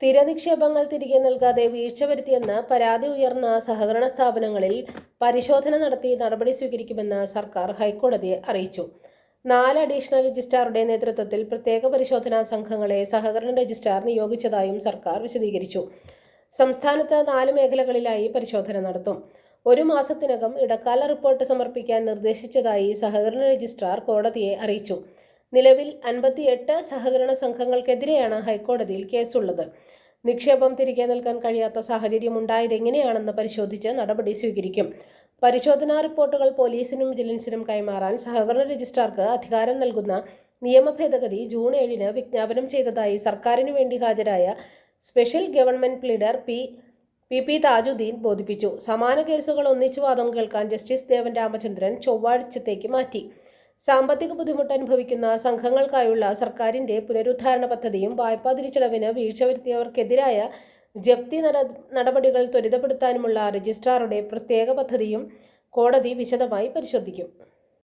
സ്ഥിര നിക്ഷേപങ്ങൾ തിരികെ നൽകാതെ വീഴ്ച വരുത്തിയെന്ന് പരാതി ഉയർന്ന സഹകരണ സ്ഥാപനങ്ങളിൽ പരിശോധന നടത്തി നടപടി സ്വീകരിക്കുമെന്ന് സർക്കാർ ഹൈക്കോടതിയെ അറിയിച്ചു. നാല് അഡീഷണൽ രജിസ്ട്രാറുടെ നേതൃത്വത്തിൽ പ്രത്യേക പരിശോധനാ സംഘങ്ങളെ സഹകരണ രജിസ്ട്രാർ നിയോഗിച്ചതായും സർക്കാർ വിശദീകരിച്ചു. സംസ്ഥാനത്ത് നാല് മേഖലകളിലായി പരിശോധന നടത്തും. ഒരു മാസത്തിനകം ഇടക്കാല റിപ്പോർട്ട് സമർപ്പിക്കാൻ നിർദ്ദേശിച്ചതായി സഹകരണ രജിസ്ട്രാർ കോടതിയെ അറിയിച്ചു. നിലവിൽ അൻപത്തിയെട്ട് സഹകരണ സംഘങ്ങൾക്കെതിരെയാണ് ഹൈക്കോടതിയിൽ കേസുള്ളത്. നിക്ഷേപം തിരികെ നൽകാൻ കഴിയാത്ത സാഹചര്യം ഉണ്ടായത് എങ്ങനെയാണെന്ന് പരിശോധിച്ച് നടപടി സ്വീകരിക്കും. പരിശോധനാ റിപ്പോർട്ടുകൾ പോലീസിനും വിജിലൻസിനും കൈമാറാൻ സഹകരണ രജിസ്ട്രാർക്ക് അധികാരം നൽകുന്ന നിയമ ഭേദഗതി ജൂൺ ഏഴിന് വിജ്ഞാപനം ചെയ്തതായി സർക്കാരിനു വേണ്ടി ഹാജരായ special government leader P P P Thajudheen ബോധിപ്പിച്ചു. സമാന കേസുകൾ ഒന്നിച്ചു വാദം കേൾക്കാൻ ജസ്റ്റിസ് ദേവൻ രാമചന്ദ്രൻ ചൊവ്വാഴ്ചത്തേക്ക് മാറ്റി. സാമ്പത്തിക ബുദ്ധിമുട്ട് അനുഭവിക്കുന്ന സംഘങ്ങൾക്കായുള്ള സർക്കാരിന്റെ പുനരുദ്ധാരണ പദ്ധതിയും വായ്പാ തിരിച്ചടവിന് വീഴ്ച വരുത്തിയവർക്കെതിരായ ജപ്തി നട നടപടികൾ ത്വരിതപ്പെടുത്താനുമുള്ള രജിസ്ട്രാറുടെ പ്രത്യേക പദ്ധതിയും കോടതി വിശദമായി പരിശോധിക്കും.